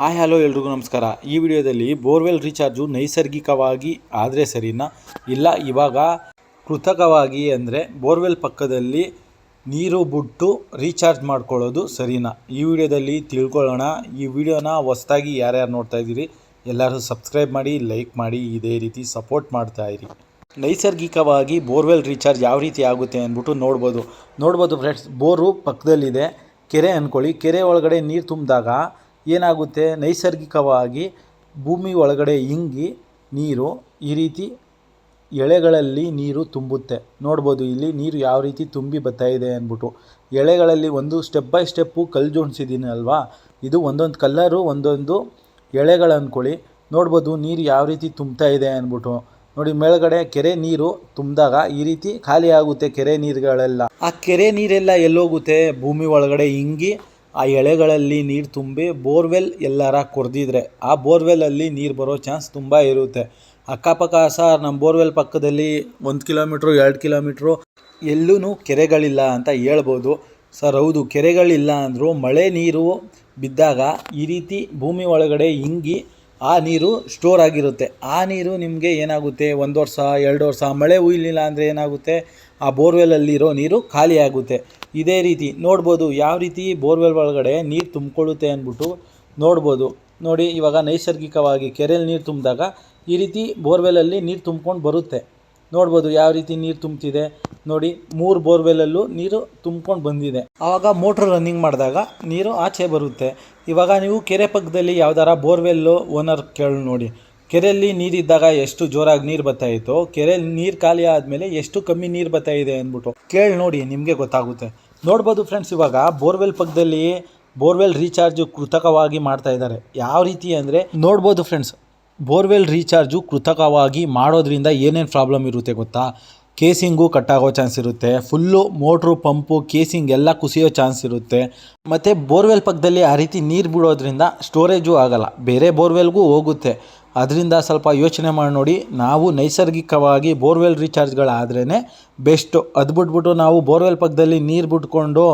Hi, hello, ಎಲ್ರಿಗೂ ನಮಸ್ಕಾರ. ಈ ವಿಡಿಯೋದಲ್ಲಿ ಬೋರ್ವೆಲ್ ರೀಚಾರ್ಜು ನೈಸರ್ಗಿಕವಾಗಿ ಆದರೆ ಸರಿನಾ? ಇಲ್ಲ, ಇವಾಗ ಕೃತಕವಾಗಿ ಅಂದರೆ ಬೋರ್ವೆಲ್ ಪಕ್ಕದಲ್ಲಿ ನೀರು ಬಿಟ್ಟು ರೀಚಾರ್ಜ್ ಮಾಡ್ಕೊಳ್ಳೋದು ಸರಿನಾ? ಈ ವಿಡಿಯೋದಲ್ಲಿ ತಿಳ್ಕೊಳ್ಳೋಣ. ಈ ವಿಡಿಯೋನ ಹೊಸ್ದಾಗಿ ಯಾರ್ಯಾರು ನೋಡ್ತಾ ಇದ್ದೀರಿ, ಎಲ್ಲರೂ ಸಬ್ಸ್ಕ್ರೈಬ್ ಮಾಡಿ, ಲೈಕ್ ಮಾಡಿ, ಇದೇ ರೀತಿ ಸಪೋರ್ಟ್ ಮಾಡ್ತಾ ಇರಿ. ನೈಸರ್ಗಿಕವಾಗಿ ಬೋರ್ವೆಲ್ ರೀಚಾರ್ಜ್ ಯಾವ ರೀತಿ ಆಗುತ್ತೆ ಅಂದ್ಬಿಟ್ಟು ನೋಡ್ಬೋದು. ನೋಡ್ಬೋದು ಫ್ರೆಂಡ್ಸ್, ಬೋರು ಪಕ್ಕದಲ್ಲಿದೆ, ಕೆರೆ ಅಂದ್ಕೊಳ್ಳಿ ಕೆರೆ ಒಳಗಡೆ ನೀರು ತುಂಬಿದಾಗ ಏನಾಗುತ್ತೆ? ನೈಸರ್ಗಿಕವಾಗಿ ಭೂಮಿ ಒಳಗಡೆ ಇಂಗಿ ನೀರು ಈ ರೀತಿ ಎಳೆಗಳಲ್ಲಿ ನೀರು ತುಂಬುತ್ತೆ. ನೋಡ್ಬೋದು ಇಲ್ಲಿ ನೀರು ಯಾವ ರೀತಿ ತುಂಬಿ ಬರ್ತಾ ಇದೆ ಅಂದ್ಬಿಟ್ಟು. ಎಳೆಗಳಲ್ಲಿ ಒಂದು ಸ್ಟೆಪ್ ಬೈ ಸ್ಟೆಪ್ಪು ಕಲ್ಲು ಜೋಡಿಸಿದ್ದೀನಿ ಅಲ್ವಾ? ಇದು ಒಂದೊಂದು ಕಲ್ಲರು ಒಂದೊಂದು ಎಳೆಗಳು ನೋಡ್ಬೋದು ನೀರು ಯಾವ ರೀತಿ ತುಂಬ್ತಾ ಇದೆ ಅಂದ್ಬಿಟ್ಟು. ನೋಡಿ ಮೇಲ್ಗಡೆ ಕೆರೆ ನೀರು ತುಂಬಿದಾಗ ಈ ರೀತಿ ಖಾಲಿ ಆಗುತ್ತೆ ಕೆರೆ ನೀರುಗಳೆಲ್ಲ. ಆ ಕೆರೆ ನೀರೆಲ್ಲ ಎಲ್ಲೋಗುತ್ತೆ? ಭೂಮಿ ಒಳಗಡೆ ಇಂಗಿ ಆ ಎಳೆಗಳಲ್ಲಿ ನೀರು ತುಂಬಿ ಬೋರ್ವೆಲ್ ಎಲ್ಲಾರ ಕೊರೆದಿದ್ರೆ, ಆ ಬೋರ್ವೆಲಲ್ಲಿ ನೀರು ಬರೋ ಚಾನ್ಸ್ ತುಂಬ ಇರುತ್ತೆ. ಅಕ್ಕಪಕ್ಕ ಸರ್ ನಮ್ಮ ಬೋರ್ವೆಲ್ ಪಕ್ಕದಲ್ಲಿ ಒಂದು ಕಿಲೋಮೀಟ್ರು, ಎರಡು ಕಿಲೋಮೀಟ್ರು ಎಲ್ಲೂ ಕೆರೆಗಳಿಲ್ಲ ಅಂತ ಹೇಳ್ಬೋದು. ಸರ್, ಹೌದು, ಕೆರೆಗಳಿಲ್ಲ ಅಂದರೂ ಮಳೆ ನೀರು ಬಿದ್ದಾಗ ಈ ರೀತಿ ಭೂಮಿ ಒಳಗಡೆ ಇಂಗಿ ಆ ನೀರು ಸ್ಟೋರ್ ಆಗಿರುತ್ತೆ. ಆ ನೀರು ನಿಮಗೆ ಏನಾಗುತ್ತೆ? ಒಂದು ವರ್ಷ, ಎರಡು ವರ್ಷ ಮಳೆ ಹುಯ್ಲಿಲ್ಲ ಅಂದರೆ ಏನಾಗುತ್ತೆ? ಆ ಬೋರ್ವೆಲಲ್ಲಿರೋ ನೀರು ಖಾಲಿ ಆಗುತ್ತೆ ಇದೇ ರೀತಿ ನೋಡ್ಬೋದು ಯಾವ ರೀತಿ ಬೋರ್ವೆಲ್ ಒಳಗಡೆ ನೀರು ತುಂಬಿಕೊಳ್ಳುತ್ತೆ ಅಂದ್ಬಿಟ್ಟು ನೋಡ್ಬೋದು. ನೋಡಿ, ಇವಾಗ ನೈಸರ್ಗಿಕವಾಗಿ ಕೆರೆಯಲ್ಲಿ ನೀರು ತುಂಬಿದಾಗ ಈ ರೀತಿ ಬೋರ್ವೆಲಲ್ಲಿ ನೀರು ತುಂಬ್ಕೊಂಡು ಬರುತ್ತೆ. ನೋಡ್ಬೋದು ಯಾವ ರೀತಿ ನೀರು ತುಂಬ್ತಿದೆ. ನೋಡಿ, ಮೂರು ಬೋರ್ವೆಲಲ್ಲೂ ನೀರು ತುಂಬ್ಕೊಂಡು ಬಂದಿದೆ. ಆವಾಗ ಮೋಟ್ರ್ ರನ್ನಿಂಗ್ ಮಾಡಿದಾಗ ನೀರು ಆಚೆ ಬರುತ್ತೆ. ಇವಾಗ ನೀವು ಕೆರೆ ಪಕ್ಕದಲ್ಲಿ ಯಾವ್ದಾರ ಬೋರ್ವೆಲ್ಲು ಓನರ್ ಕೇಳಿ ನೋಡಿ. ಕೆರೆಯಲ್ಲಿ ನೀರಿದ್ದಾಗ ಎಷ್ಟು ಜೋರಾಗಿ ನೀರು ಬರ್ತಾ ಇತ್ತು ಕೆರೆಯಲ್ಲಿ ನೀರು ಖಾಲಿ ಆದಮೇಲೆ ಎಷ್ಟು ಕಮ್ಮಿ ನೀರು ಬರ್ತಾ ಇದೆ ಅಂದ್ಬಿಟ್ಟು ಕೇಳಿ ನೋಡಿ, ನಿಮಗೆ ಗೊತ್ತಾಗುತ್ತೆ. ನೋಡ್ಬೋದು ಫ್ರೆಂಡ್ಸ್ ಇವಾಗ ಬೋರ್ವೆಲ್ ಪಕ್ಕದಲ್ಲಿ ಬೋರ್ವೆಲ್ ರೀಚಾರ್ಜ್ ಕೃತಕವಾಗಿ ಮಾಡ್ತಾ ಇದ್ದಾರೆ. ಯಾವ ರೀತಿ ಅಂದರೆ ನೋಡ್ಬೋದು ಫ್ರೆಂಡ್ಸ್ ಬೋರ್ವೆಲ್ ರೀಚಾರ್ಜು ಕೃತಕವಾಗಿ ಮಾಡೋದ್ರಿಂದ ಏನೇನು ಪ್ರಾಬ್ಲಮ್ ಇರುತ್ತೆ ಗೊತ್ತಾ? ಕೇಸಿಂಗು ಕಟ್ಟಾಗೋ ಚಾನ್ಸ್ ಇರುತ್ತೆ ಫುಲ್ಲು ಮೋಟ್ರು ಪಂಪು ಕೇಸಿಂಗ್ ಎಲ್ಲ ಕುಸಿಯೋ ಚಾನ್ಸ್ ಇರುತ್ತೆ. ಮತ್ತು ಬೋರ್ವೆಲ್ ಪಕ್ಕದಲ್ಲಿ ಆ ರೀತಿ ನೀರು ಬಿಡೋದ್ರಿಂದ ಸ್ಟೋರೇಜು ಆಗಲ್ಲ. ಬೇರೆ ಬೋರ್ವೆಲ್ಗೂ ಹೋಗುತ್ತೆ. ಅದರಿಂದ ಸ್ವಲ್ಪ ಯೋಚನೆ ಮಾಡಿ ನೋಡಿ. ನಾವು ನೈಸರ್ಗಿಕವಾಗಿ ಬೋರ್ವೆಲ್ ರೀಚಾರ್ಜ್ಗಳಾದ್ರೇ ಬೆಸ್ಟು ಅದು ಬಿಟ್ಬಿಟ್ಟು ನಾವು ಬೋರ್ವೆಲ್ ಪಕ್ಕದಲ್ಲಿ ನೀರು ಬಿಟ್ಕೊಂಡು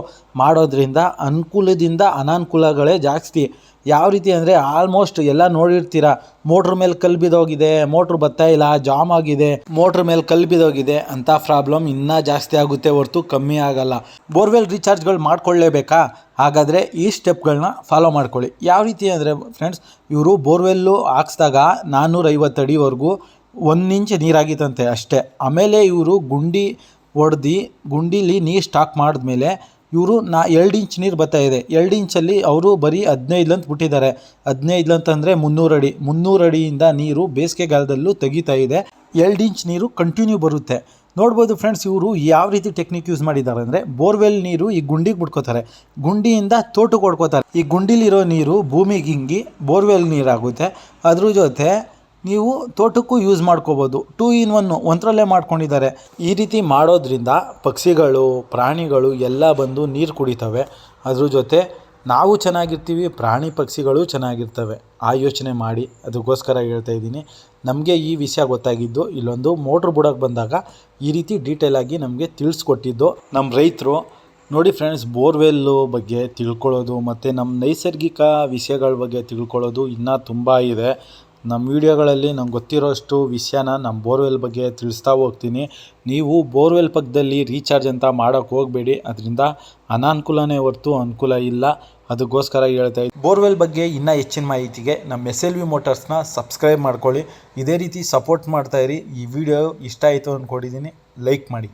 ಮಾಡೋದ್ರಿಂದ ಅನುಕೂಲದಿಂದ ಅನಾನುಕೂಲಗಳೇ ಜಾಸ್ತಿ. ಯಾವ ರೀತಿ ಅಂದರೆ ಆಲ್ಮೋಸ್ಟ್ ಎಲ್ಲ ನೋಡಿರ್ತೀರ, ಮೋಟ್ರ್ ಮೇಲೆ ಕಲ್ಲು ಬಿದ್ದೋಗಿದೆ, ಮೋಟ್ರ್ ಬರ್ತಾ ಇಲ್ಲ, ಜಾಮ್ ಆಗಿದೆ, ಮೋಟ್ರ್ ಮೇಲೆ ಕಲ್ಲು ಬಿದ್ದೋಗಿದೆ ಅಂತ ಪ್ರಾಬ್ಲಮ್ ಇನ್ನೂ ಜಾಸ್ತಿ ಆಗುತ್ತೆ ಹೊರತು ಕಮ್ಮಿ ಆಗಲ್ಲ. ಬೋರ್ವೆಲ್ ರೀಚಾರ್ಜ್ಗಳು ಮಾಡ್ಕೊಳ್ಳೇಬೇಕಾ? ಹಾಗಾದರೆ ಈ ಸ್ಟೆಪ್ಗಳನ್ನ ಫಾಲೋ ಮಾಡ್ಕೊಳ್ಳಿ. ಯಾವ ರೀತಿ ಅಂದರೆ ಫ್ರೆಂಡ್ಸ್ ಇವರು ಬೋರ್ವೆಲ್ಲು ಹಾಕ್ಸ್ದಾಗ ನಾನ್ನೂರೈವತ್ತು ಅಡಿವರೆಗೂ ಒಂದು ಇಂಚ್ ನೀರಾಗಿತ್ತಂತೆ ಅಷ್ಟೇ. ಆಮೇಲೆ ಇವರು ಗುಂಡಿ ಒಡ್ದು, ಗುಂಡೀಲಿ ನೀರು ಸ್ಟಾಕ್ ಮಾಡಿದ್ಮೇಲೆ ಇವರು ನಾ ಎರಡು ಇಂಚ್ ನೀರು ಬರ್ತಾ ಇದೆ. ಎರಡು ಇಂಚಲ್ಲಿ ಅವರು ಬರೀ ಹದಿನೈದು ಅಂತ ಬಿಟ್ಟಿದ್ದಾರೆ. ಹದಿನೈದು ಅಂತಂದರೆ ಮುನ್ನೂರು ಅಡಿ. ಮುನ್ನೂರು ಅಡಿಯಿಂದ ನೀರು ಬೇಸಿಗೆಗಾಲದಲ್ಲೂ ತೆಗಿತಾ ಇದೆ. ಎರಡು ಇಂಚ್ ನೀರು ಕಂಟಿನ್ಯೂ ಬರುತ್ತೆ. ನೋಡ್ಬೋದು ಫ್ರೆಂಡ್ಸ್ ಇವರು ಯಾವ ರೀತಿ ಟೆಕ್ನಿಕ್ ಯೂಸ್ ಮಾಡಿದ್ದಾರೆ ಅಂದರೆ ಬೋರ್ವೆಲ್ ನೀರು ಈ ಗುಂಡಿಗೆ ಬಿಟ್ಕೋತಾರೆ. ಗುಂಡಿಯಿಂದ ತೋಟಕ್ಕೆ ಹೊಡ್ಕೋತಾರೆ. ಈ ಗುಂಡಿಲಿರೋ ನೀರು ಭೂಮಿಗೆ ಹಿಂಗಿ ಬೋರ್ವೆಲ್ ನೀರಾಗುತ್ತೆ. ಅದ್ರ ಜೊತೆ ನೀವು ತೋಟಕ್ಕೂ ಯೂಸ್ ಮಾಡ್ಕೋಬೋದು. ಟೂ ಇನ್ ಒನ್ನು ಒಂದರಲ್ಲೇ ಮಾಡ್ಕೊಂಡಿದ್ದಾರೆ. ಈ ರೀತಿ ಮಾಡೋದ್ರಿಂದ ಪಕ್ಷಿಗಳು, ಪ್ರಾಣಿಗಳು ಎಲ್ಲ ಬಂದು ನೀರು ಕುಡಿತವೆ. ಅದ್ರ ಜೊತೆ ನಾವು ಚೆನ್ನಾಗಿರ್ತೀವಿ, ಪ್ರಾಣಿ ಪಕ್ಷಿಗಳು ಚೆನ್ನಾಗಿರ್ತವೆ. ಆ ಯೋಚನೆ ಮಾಡಿ. ಅದಕ್ಕೋಸ್ಕರ ಹೇಳ್ತಾ ಇದ್ದೀನಿ. ನಮಗೆ ಈ ವಿಷಯ ಗೊತ್ತಾಗಿದ್ದು, ಇಲ್ಲೊಂದು ಮೋಟ್ರ್ ಬುಡಕ್ಕೆ ಬಂದಾಗ ಈ ರೀತಿ ಡೀಟೇಲಾಗಿ ನಮಗೆ ತಿಳಿಸ್ಕೊಟ್ಟಿದ್ದು. ನಮ್ಮ ರೈತರು, ನೋಡಿ ಫ್ರೆಂಡ್ಸ್ ಬೋರ್ವೆಲ್ಲು ಬಗ್ಗೆ ತಿಳ್ಕೊಳ್ಳೋದು, ಮತ್ತು ನಮ್ಮ ನೈಸರ್ಗಿಕ ವಿಷಯಗಳ ಬಗ್ಗೆ ತಿಳ್ಕೊಳ್ಳೋದು ಇನ್ನೂ ತುಂಬ ಇದೆ. ನಮ್ಮ ವಿಡಿಯೋಗಳಲ್ಲಿ ನಂಗೆ ಗೊತ್ತಿರೋಷ್ಟು ವಿಷಯನ ನಮ್ಮ ಬೋರ್ವೆಲ್ ಬಗ್ಗೆ ತಿಳಿಸ್ತಾ ಹೋಗ್ತೀನಿ. ನೀವು ಬೋರ್ವೆಲ್ ಪಕ್ಕದಲ್ಲಿ ರೀಚಾರ್ಜ್ ಅಂತ ಮಾಡೋಕ್ಕೆ ಹೋಗಬೇಡಿ. ಅದರಿಂದ ಅನಾನುಕೂಲನೇ ಹೊರತು ಅನುಕೂಲ ಇಲ್ಲ. ಅದಕ್ಕೋಸ್ಕರ ಹೇಳ್ತಾ ಇದ್ದೀನಿ ಬೋರ್ವೆಲ್ ಬಗ್ಗೆ ಇನ್ನೂ ಹೆಚ್ಚಿನ ಮಾಹಿತಿಗೆ ನಮ್ಮ ಎಸ್ ಎಲ್ ವಿ ಮೋಟರ್ಸ್ನ ಸಬ್ಸ್ಕ್ರೈಬ್ ಮಾಡ್ಕೊಳ್ಳಿ. ಇದೇ ರೀತಿ ಸಪೋರ್ಟ್ ಮಾಡ್ತಾಯಿರಿ ಈ ವಿಡಿಯೋ ಇಷ್ಟ ಆಯಿತು ಅಂದ್ಕೊಂಡಿದ್ದೀನಿ ಲೈಕ್ ಮಾಡಿ.